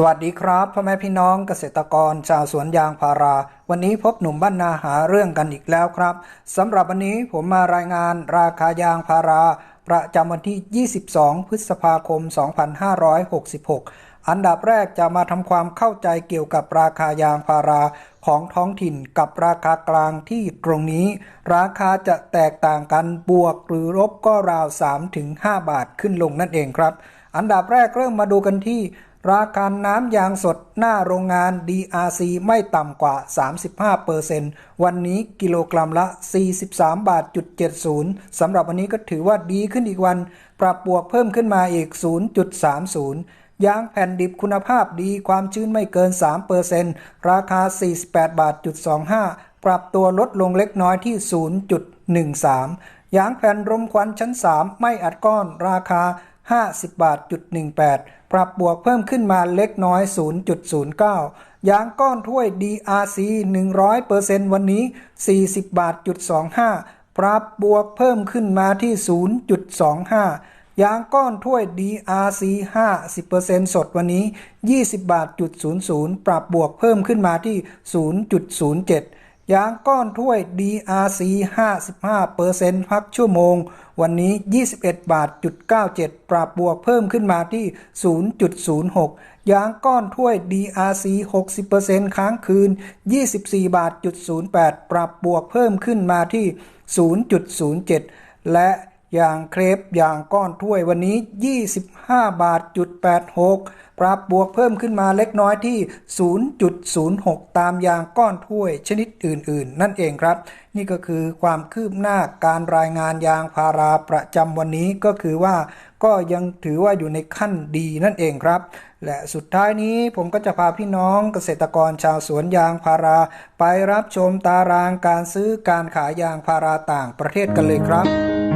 สวัสดีครับพ่อแม่พี่น้องเกษตรกรชาวสวนยางพารา วันนี้พบหนุ่มบ้านนาหาเรื่องกันอีกแล้วครับสำหรับวันนี้ผมมารายงานราคายางพารา ประจำวันที่ 22 พฤษภาคม 2566 อันดับแรกจะมาทำความเข้าใจเกี่ยวกับราคายางพาราของท้องถิ่นกับราคากลางที่ตรงนี้ ราคาจะแตกต่างกันบวกหรือลบก็ราว 3-5 บาทขึ้นลงนั่นเองครับ อันดับแรกเริ่มมาดูกันที่ ราคาน้ำยางสดหน้าโรงงาน DRC ไม่ต่ำกว่า 35%วันนี้กิโลกรัมละ 43 บาทจุด70สำหรับวันนี้ก็ถือว่าดีขึ้นอีกวัน ปรับบวกเพิ่มขึ้นมาอีก 0.30 ยางแผ่นดิบคุณภาพดีความชื้นไม่เกิน 3%ราคา 48 บาทจุด25 ปรับตัวลดลงเล็กน้อยที่ 0.13 ยางแผ่นรมควันชั้น 3 ไม่อัดก้อนราคา 50 บาทจุด18 ปรับบวกเพิ่มขึ้นมาเล็กน้อย 0.09 ยางก้อนถ้วย DRC 100%วันนี้ 40บาท25 ปรับบวกเพิ่มขึ้นมาที่ 0.25 ยางก้อนถ้วย DRC 50%สดวันนี้ 20บาท00 ปรับบวกเพิ่มขึ้นมาที่ 0.07 ยางก้อนถ้วย DRC 55%พักชั่วโมง วันนี้ 21 บาทจุด97 ปรับบวกเพิ่มขึ้นมาที่ 0.06 ยางก้อนถ้วย DRC 60%ค้างคืน 24 บาทจุด08 ปรับบวกเพิ่มขึ้นมาที่ 0.07 และ อย่างเครปยางก้อนถ้วยวันนี้ 25 บาทจุด86 ปรับบวกเพิ่มขึ้นมาเล็กน้อยที่ 0.06 ตามอย่างก้อนถ้วยชนิดอื่น ๆ นั่นเองครับ นี่ก็คือความคืบหน้าการรายงานยางพาราประจำวันนี้ก็คือว่าก็ยังถือว่าอยู่ในขั้นดีนั่นเองครับ และสุดท้ายนี้ผมก็จะพาพี่น้องเกษตรกรชาวสวนยางพารา ไปรับชมตารางการซื้อการขายยางพาราต่างประเทศกันเลยครับ